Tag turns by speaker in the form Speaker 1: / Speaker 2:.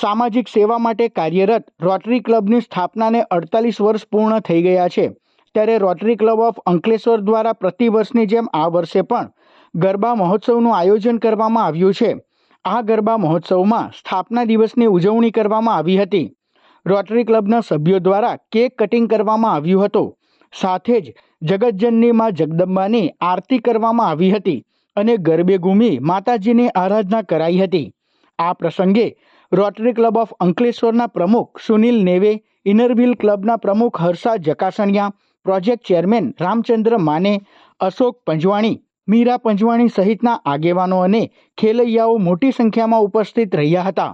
Speaker 1: સામાજિક સેવા માટે કાર્યરત રોટરી ક્લબની સ્થાપનાને અડતાલીસ વર્ષ પૂર્ણ થઈ ગયા છે. ત્યારે રોટરી ક્લબ ઓફ અંકલેશ્વર દ્વારા પ્રતિવર્ષની જેમ આ વર્ષે પણ ગરબા મહોત્સવનું આયોજન કરવામાં આવ્યું છે. આ ગરબા મહોત્સવમાં સ્થાપના દિવસની ઉજવણી કરવામાં આવી હતી. રોટરી ક્લબના સભ્યો દ્વારા કેક કટિંગ કરવામાં આવ્યું હતું. સાથે જ જગતજનની માં જગદંબાની આરતી કરવામાં આવી હતી અને ગરબે ઘૂમી માતાજીની આરાધના કરાઈ હતી. આ પ્રસંગે રોટરી ક્લબ ઓફ અંકલેશ્વરના પ્રમુખ સુનિલ નેવે, ઇનરવિલ ક્લબના પ્રમુખ હર્ષા જકાસણિયા, પ્રોજેક્ટ ચેરમેન રામચંદ્ર માને, અશોક પંજવાણી, મીરા પંજવાણી સહિતના આગેવાનો અને ખેલૈયાઓ મોટી સંખ્યામાં ઉપસ્થિત રહ્યા હતા.